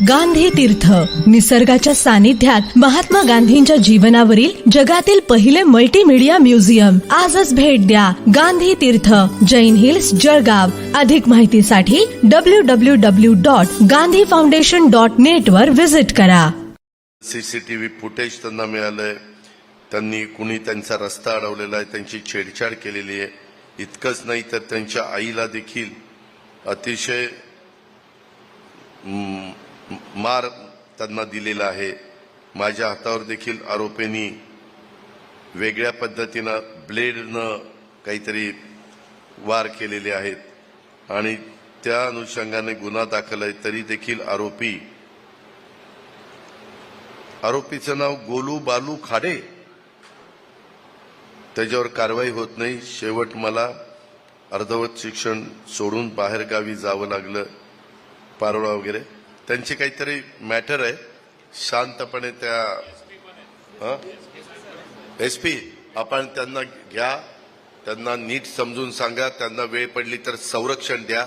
गांधी तीर्थ. निसर्गाच्या सानिध्यात महात्मा गांधींच्या जीवनावरील जगातील पहिले मल्टीमीडिया म्युझियम आजच भेट द्या गांधी तीर्थ. जैन हिल्स जळगाव. अधिक माहितीसाठी W W W dot Gandhi foundation dot net वर व्हिजिट करा. सीसीटीव्ही फुटेज त्यांना मिळालंय. त्यांनी कुणी त्यांचा रस्ता अडवलेला आहे त्यांची छेडछाड केलेली आहे. इतकंच नाही तर त्यांच्या आईला देखील अतिशय मार त्यांना दिलेला आहे. माझ्या हातावर देखील आरोपींनी वेगळ्या पद्धतीनं ब्लेडनं काहीतरी वार केलेले आहेत. आणि त्या अनुषंगाने गुन्हा दाखल आहे तरी देखील आरोपी आरोपीचं नाव गोलू बालू खाडे. त्याच्यावर कारवाई होत नाही. शेवट मला अर्धवट शिक्षण सोडून बाहेरगावी जावं लागलं. पारोळा वगैरे. त्यांची काहीतरी मॅटर आहे. शांतपणे त्या एस पी आपण त्यांना घ्या त्यांना नीट समजून सांगा त्यांना वेळ पडली तर संरक्षण द्या.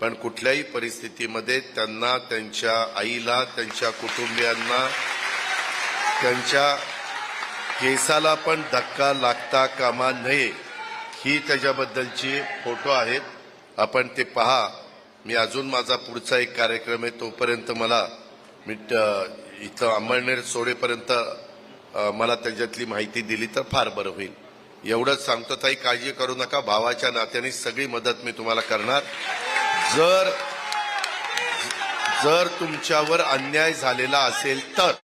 पण कुठल्याही परिस्थितीमध्ये त्यांना त्यांच्या आईला त्यांच्या कुटुंबियांना त्यांच्या केसाला पण धक्का लागता कामा नये. ही त्याच्याबद्दलची फोटो आहेत. आपण ते पहा. मी अजून माझा पुढचा एक कार्यक्रम आहे तोपर्यंत मला मी इथं अंमळनेर सोडेपर्यंत मला त्याच्यातली माहिती दिली तर फार बरं होईल. एवढंच सांगतो ताई काळजी करू नका. भावाच्या नात्याने सगळी मदत मी तुम्हाला करणार. जर जर तुमच्यावर अन्याय झालेला असेल तर.